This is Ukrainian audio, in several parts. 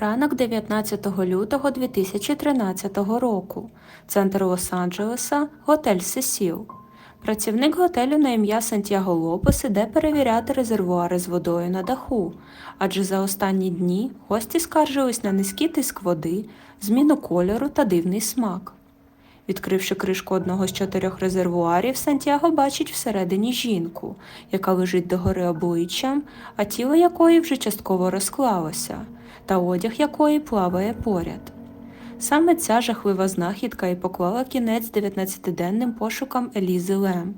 Ранок 19 лютого 2013 року. Центр Лос-Анджелеса, готель Сесіл. Працівник готелю на ім'я Сантьяго Лопес іде перевіряти резервуари з водою на даху, адже за останні дні гості скаржились на низький тиск води, зміну кольору та дивний смак. Відкривши кришку одного з чотирьох резервуарів, Сантьяго бачить всередині жінку, яка лежить догори обличчям, а тіло якої вже частково розклалося, та одяг якої плаває поряд. Саме ця жахлива знахідка і поклала кінець 19-денним пошукам Елізи Лем,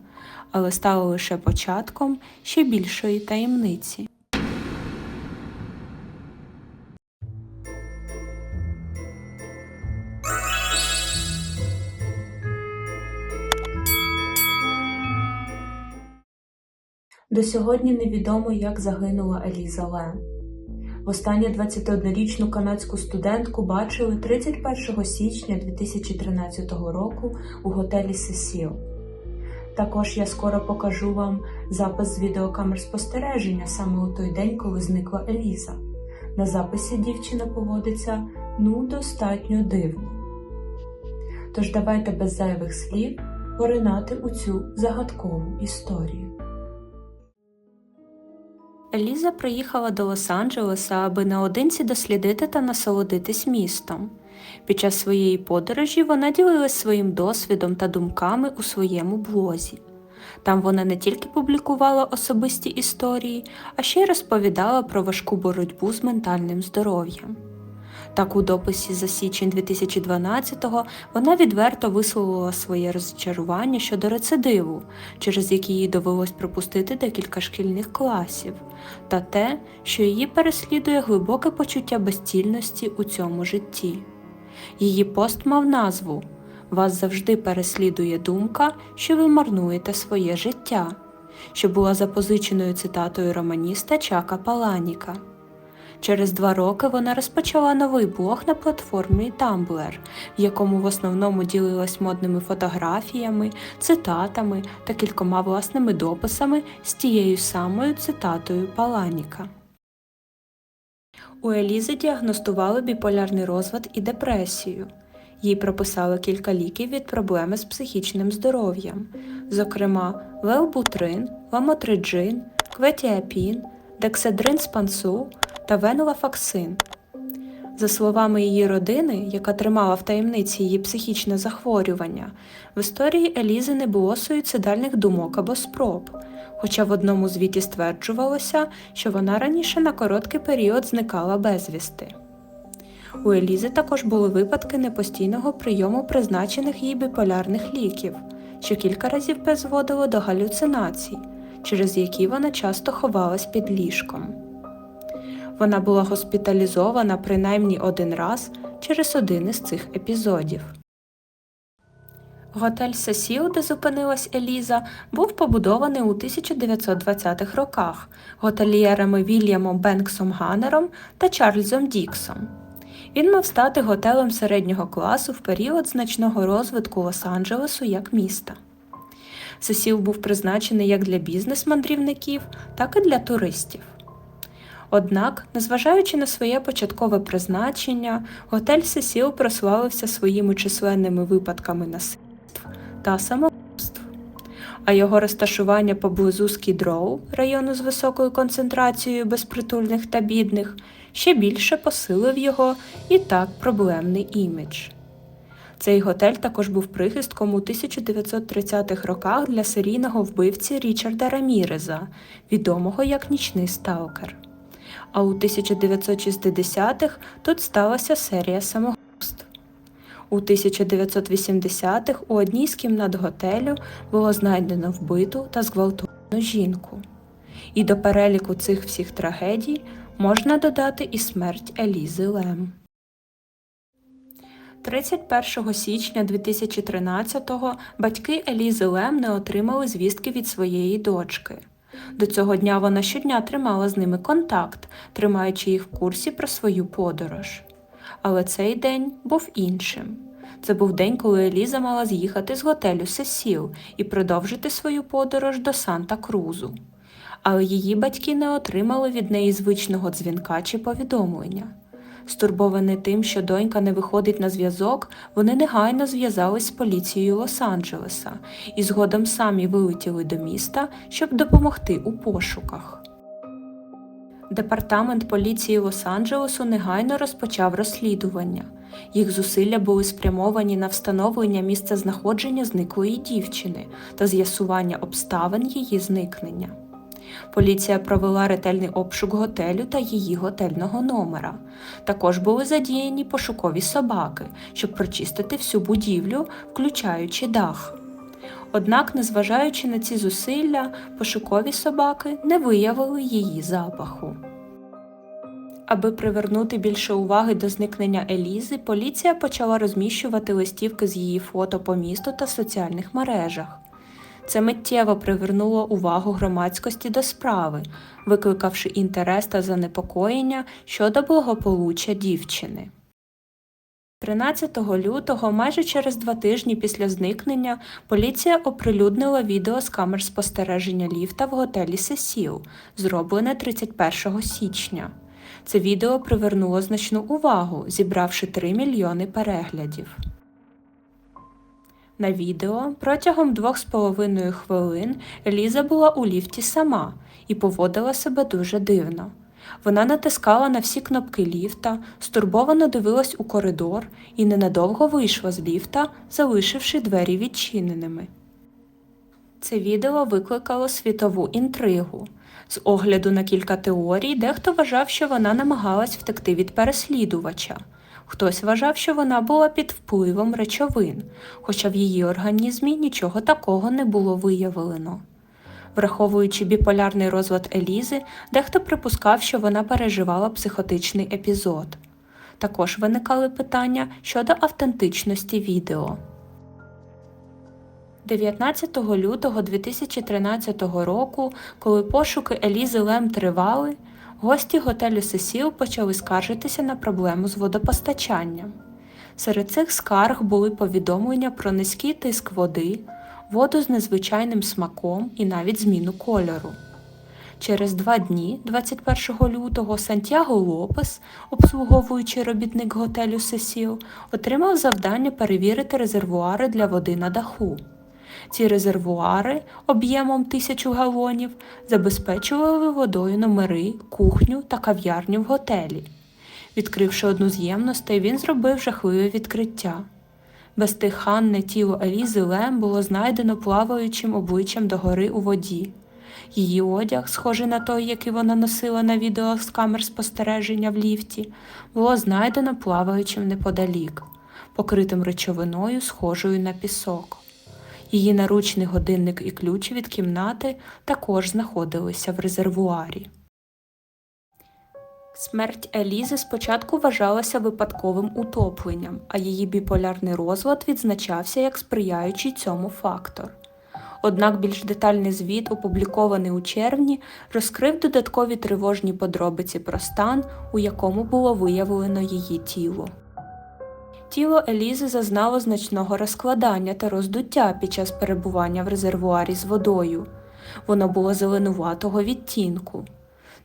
але стала лише початком ще більшої таємниці. До сьогодні невідомо, як загинула Еліза Лем. Востаннє 21-річну канадську студентку бачили 31 січня 2013 року у готелі Сесіл. Також я скоро покажу вам запис з відеокамер спостереження саме у той день, коли зникла Еліза. На записі дівчина поводиться ну достатньо дивно. Тож давайте без зайвих слів поринати у цю загадкову історію. Еліза приїхала до Лос-Анджелеса, аби наодинці дослідити та насолодитись містом. Під час своєї подорожі вона ділилась своїм досвідом та думками у своєму блозі. Там вона не тільки публікувала особисті історії, а ще й розповідала про важку боротьбу з ментальним здоров'ям. Так у дописі за січень 2012-го вона відверто висловила своє розчарування щодо рецидиву, через який їй довелось пропустити декілька шкільних класів, та те, що її переслідує глибоке почуття безцільності у цьому житті. Її пост мав назву Вас завжди переслідує думка, що ви марнуєте своє життя, що була запозиченою цитатою романіста Чака Паланіка. Через два роки вона розпочала новий блог на платформі Tumblr, в якому в основному ділилась модними фотографіями, цитатами та кількома власними дописами з тією самою цитатою Паланіка. У Елізи діагностували біполярний розлад і депресію. Їй прописали кілька ліків від проблеми з психічним здоров'ям, зокрема велбутрин, ламотриджин, кветіапін, декседрин спансу та венолафаксин. За словами її родини, яка тримала в таємниці її психічне захворювання, в історії Елізи не було суїцидальних думок або спроб, хоча в одному звіті стверджувалося, що вона раніше на короткий період зникала безвісти. У Елізи також були випадки непостійного прийому призначених їй біполярних ліків, що кілька разів призводило до галюцинацій, через які вона часто ховалась під ліжком. Вона була госпіталізована принаймні один раз через один із цих епізодів. Готель Сесіл, де зупинилась Еліза, був побудований у 1920-х роках готельєрами Вільямом Бенксом Ганнером та Чарльзом Діксом. Він мав стати готелем середнього класу в період значного розвитку Лос-Анджелесу як міста. Сесіл був призначений як для бізнес-мандрівників, так і для туристів. Однак, незважаючи на своє початкове призначення, готель Сесіл прославився своїми численними випадками насильств та самогубств, а його розташування поблизу Скідроу, району з високою концентрацією безпритульних та бідних, ще більше посилив його і так проблемний імідж. Цей готель також був прихистком у 1930-х роках для серійного вбивці Річарда Раміреза, відомого як нічний сталкер а у 1960-х тут сталася серія самогубств. У 1980-х у одній з кімнат готелю було знайдено вбиту та зґвалтовану жінку. І до переліку цих всіх трагедій можна додати і смерть Елізи Лем. 31 січня 2013-го батьки Елізи Лем не отримали звістки від своєї дочки. До цього дня вона щодня тримала з ними контакт, тримаючи їх в курсі про свою подорож. Але цей день був іншим. Це був день, коли Еліза мала з'їхати з готелю Сесіл і продовжити свою подорож до Санта Крузу. Але її батьки не отримали від неї звичного дзвінка чи повідомлення. Стурбовані тим, що донька не виходить на зв'язок, вони негайно зв'язались з поліцією Лос-Анджелеса і згодом самі вилетіли до міста, щоб допомогти у пошуках. Департамент поліції Лос-Анджелесу негайно розпочав розслідування. Їх зусилля були спрямовані на встановлення місця знаходження зниклої дівчини та з'ясування обставин її зникнення. Поліція провела ретельний обшук готелю та її готельного номера. Також були задіяні пошукові собаки, щоб прочистити всю будівлю, включаючи дах. Однак, незважаючи на ці зусилля, пошукові собаки не виявили її запаху. Аби привернути більше уваги до зникнення Елізи, поліція почала розміщувати листівки з її фото по місту та в соціальних мережах. Це миттєво привернуло увагу громадськості до справи, викликавши інтерес та занепокоєння щодо благополуччя дівчини. 13 лютого, майже через два тижні після зникнення, поліція оприлюднила відео з камер спостереження ліфта в готелі Сесіл, зроблене 31 січня. Це відео привернуло значну увагу, зібравши 3 мільйони переглядів. На відео протягом двох з половиною хвилин Еліза була у ліфті сама і поводила себе дуже дивно. Вона натискала на всі кнопки ліфта, стурбовано дивилась у коридор і ненадовго вийшла з ліфта, залишивши двері відчиненими. Це відео викликало світову інтригу. З огляду на кілька теорій, дехто вважав, що вона намагалась втекти від переслідувача. Хтось вважав, що вона була під впливом речовин, хоча в її організмі нічого такого не було виявлено. Враховуючи біполярний розлад Елізи, дехто припускав, що вона переживала психотичний епізод. Також виникали питання щодо автентичності відео. 19 лютого 2013 року, коли пошуки Елізи Лем тривали, гості готелю Сесіл почали скаржитися на проблему з водопостачанням. Серед цих скарг були повідомлення про низький тиск води, воду з незвичайним смаком і навіть зміну кольору. Через два дні, 21 лютого, Сантьяго Лопес, обслуговуючий робітник готелю Сесіл, отримав завдання перевірити резервуари для води на даху. Ці резервуари об'ємом тисячу галонів забезпечували водою номери, кухню та кав'ярню в готелі. Відкривши одну з ємностей, він зробив жахливе відкриття. Безтиханне тіло Елізи Лем було знайдено плаваючим обличчям догори у воді. Її одяг, схожий на той, який вона носила на відео з камер спостереження в ліфті, було знайдено плаваючим неподалік, покритим речовиною, схожою на пісок. Її наручний годинник і ключ від кімнати також знаходилися в резервуарі. Смерть Елізи спочатку вважалася випадковим утопленням, а її біполярний розлад відзначався як сприяючий цьому фактор. Однак більш детальний звіт, опублікований у червні, розкрив додаткові тривожні подробиці про стан, у якому було виявлено її тіло. Тіло Елізи зазнало значного розкладання та роздуття під час перебування в резервуарі з водою. Воно було зеленуватого відтінку.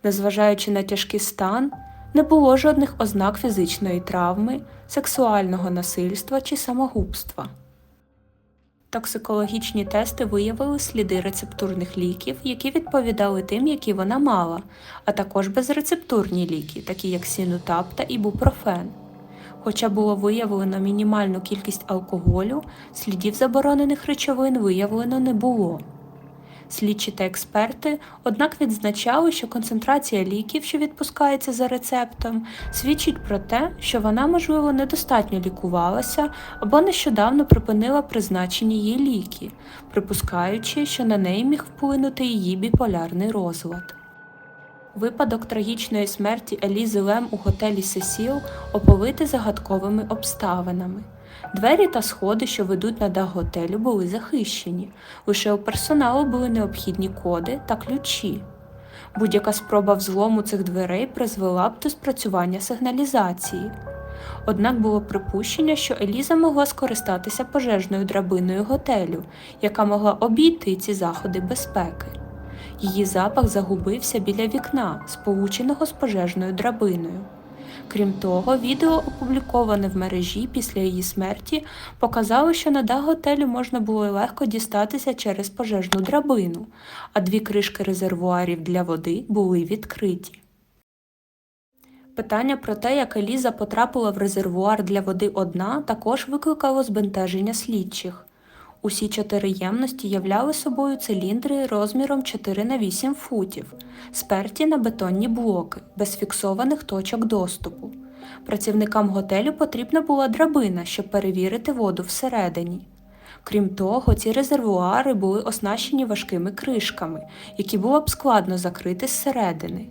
Незважаючи на тяжкий стан, не було жодних ознак фізичної травми, сексуального насильства чи самогубства. Токсикологічні тести виявили сліди рецептурних ліків, які відповідали тим, які вона мала, а також безрецептурні ліки, такі як сінутап та ібупрофен. Хоча було виявлено мінімальну кількість алкоголю, слідів заборонених речовин виявлено не було. Слідчі та експерти, однак, відзначали, що концентрація ліків, що відпускається за рецептом, свідчить про те, що вона, можливо, недостатньо лікувалася або нещодавно припинила призначені їй ліки, припускаючи, що на неї міг вплинути її біполярний розлад. Випадок трагічної смерті Елізи Лем у готелі Сесіл оповитий загадковими обставинами. Двері та сходи, що ведуть на дах готелю, були захищені. Лише у персоналу були необхідні коди та ключі. Будь-яка спроба взлому цих дверей призвела б до спрацювання сигналізації. Однак було припущення, що Еліза могла скористатися пожежною драбиною готелю, яка могла обійти ці заходи безпеки. Її запах загубився біля вікна, сполученого з пожежною драбиною. Крім того, відео, опубліковане в мережі після її смерті, показало, що на дах готелю можна було легко дістатися через пожежну драбину, а дві кришки резервуарів для води були відкриті. Питання про те, як Еліза потрапила в резервуар для води одна, також викликало збентеження слідчих. Усі чотири ємності являли собою циліндри розміром 4 на 8 футів, сперті на бетонні блоки, без фіксованих точок доступу. Працівникам готелю потрібна була драбина, щоб перевірити воду всередині. Крім того, ці резервуари були оснащені важкими кришками, які було б складно закрити зсередини.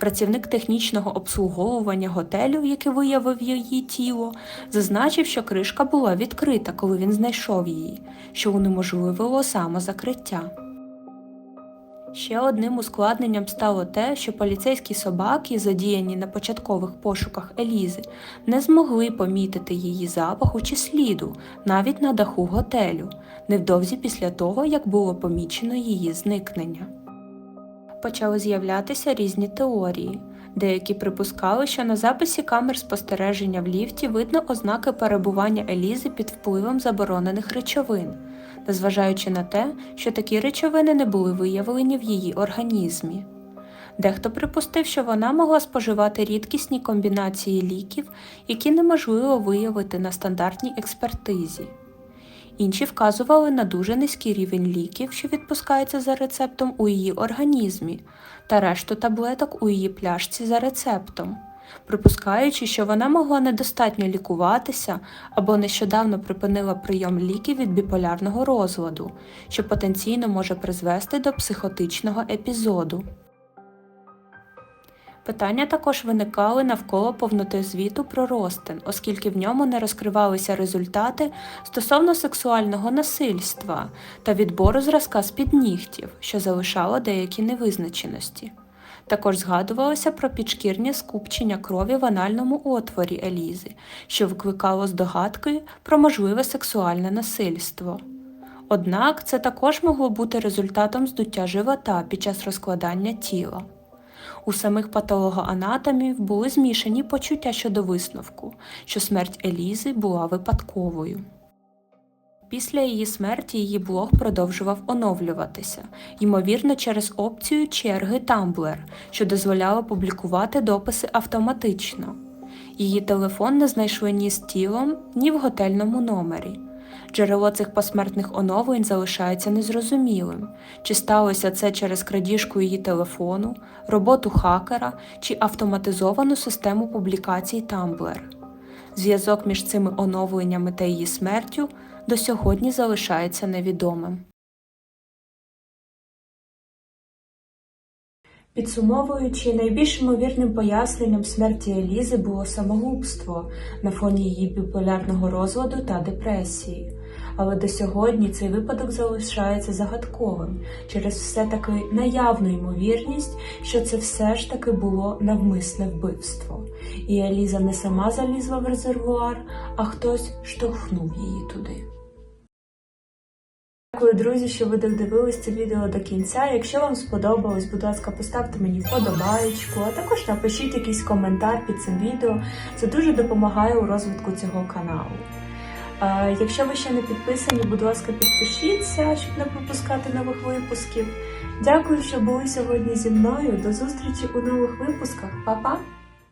Працівник технічного обслуговування готелю, який виявив її тіло, зазначив, що кришка була відкрита, коли він знайшов її, що унеможливило самозакриття. Ще одним ускладненням стало те, що поліцейські собаки, задіяні на початкових пошуках Елізи, не змогли помітити її запаху чи сліду навіть на даху готелю, невдовзі після того, як було помічено її зникнення почали з'являтися різні теорії. Деякі припускали, що на записі камер спостереження в ліфті видно ознаки перебування Елізи під впливом заборонених речовин, незважаючи на те, що такі речовини не були виявлені в її організмі. Дехто припустив, що вона могла споживати рідкісні комбінації ліків, які неможливо виявити на стандартній експертизі. Інші вказували на дуже низький рівень ліків, що відпускаються за рецептом у її організмі, та решту таблеток у її пляшці за рецептом, припускаючи, що вона могла недостатньо лікуватися або нещодавно припинила прийом ліків від біполярного розладу, що потенційно може призвести до психотичного епізоду. Питання також виникали навколо повноти звіту про Ростин, оскільки в ньому не розкривалися результати стосовно сексуального насильства та відбору зразка з-під нігтів, що залишало деякі невизначеності. Також згадувалося про підшкірні скупчення крові в анальному отворі Елізи, що викликало здогадки про можливе сексуальне насильство. Однак це також могло бути результатом здуття живота під час розкладання тіла. У самих патологоанатомів були змішані почуття щодо висновку, що смерть Елізи була випадковою. Після її смерті її блог продовжував оновлюватися, ймовірно, через опцію черги Tumblr, що дозволяла публікувати дописи автоматично. Її телефон не знайшли ні з тілом, ні в готельному номері. Джерело цих посмертних оновлень залишається незрозумілим, чи сталося це через крадіжку її телефону, роботу хакера чи автоматизовану систему публікацій Tumblr. Зв'язок між цими оновленнями та її смертю до сьогодні залишається невідомим. Підсумовуючи, найбільш ймовірним поясненням смерті Елізи було самогубство на фоні її біполярного розладу та депресії. Але до сьогодні цей випадок залишається загадковим через все таки наявну ймовірність, що це все ж таки було навмисне вбивство. І Еліза не сама залізла в резервуар, а хтось штовхнув її туди. Дякую, друзі, що ви додивились це відео до кінця. Якщо вам сподобалось, будь ласка, поставте мені вподобаєчку, а також напишіть якийсь коментар під цим відео. Це дуже допомагає у розвитку цього каналу. Якщо ви ще не підписані, будь ласка, підпишіться, щоб не пропускати нових випусків. Дякую, що були сьогодні зі мною. До зустрічі у нових випусках. Па-па!